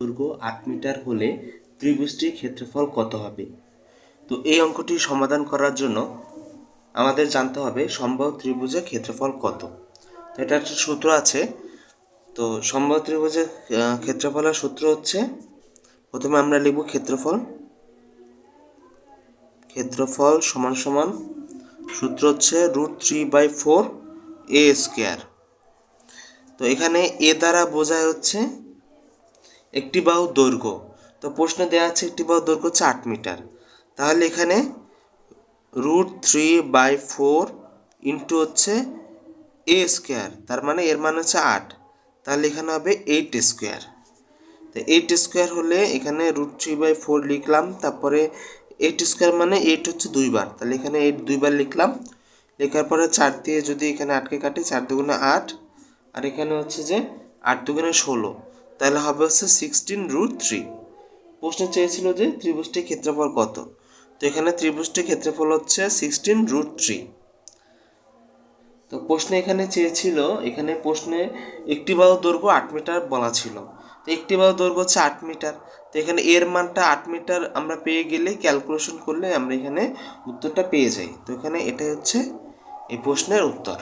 দৈর্ঘ্য আট মিটার হলে ত্রিভুজটির ক্ষেত্রফল কত হবে? তো এই অঙ্কটি সমাধান করার জন্য আমাদের জানতে হবে সম্ভব ত্রিভুজের ক্ষেত্রফল কত। তো এটা একটা সূত্র আছে। তো সম্ভব ত্রিভুজের ক্ষেত্রফলের সূত্র হচ্ছে, প্রথমে আমরা লিখব ক্ষেত্রফল। ক্ষেত্রফল সমান সমান সূত্র হচ্ছে root three by four a square. তো এখানে এ দ্বারা বোঝায় হচ্ছে একটি বাহু দৈর্ঘ্য। তো প্রশ্নে দেওয়া আছে একটি বাহু দৈর্ঘ্য হচ্ছে আট মিটার। তাহলে এখানে root three by four into হচ্ছে এ স্কোয়ার, তার মানে এর মান হচ্ছে আট। তাহলে এখানে হবে এইট স্কোয়ার। তো এইট স্কোয়ার হলে এখানে রুট থ্রি বাই ফোর লিখলাম, তারপরে এইট স্কোয়ার মানে এইট হচ্ছে দুইবার তাহলে এখানে এইট দুইবার লিখলাম। লেখার পরে চার দিয়ে যদি এখানে আটকে কাটি, চার দুগুণে আট, আর এখানে হচ্ছে যে আট দুগুণে ষোলো। তাহলে হবে হচ্ছে সিক্সটিন রুট থ্রি প্রশ্ন চেয়েছিল যে ত্রিভুজটির ক্ষেত্রফল কত? তো এখানে ত্রিভুজটির ক্ষেত্রফল হচ্ছে সিক্সটিন রুট থ্রি তো প্রশ্নে এখানে চেয়েছিল, এখানে প্রশ্নে একটি বাহু দৈর্ঘ্য আট মিটার বলা ছিল। তো একটি বাহু দৈর্ঘ্য হচ্ছে আট মিটার। তো এখানে এর মানটা আট মিটার আমরা পেয়ে গেলে ক্যালকুলেশন করলে আমরা এখানে উত্তরটা পেয়ে যাই। তো এখানে এটাই হচ্ছে এই প্রশ্নের উত্তর।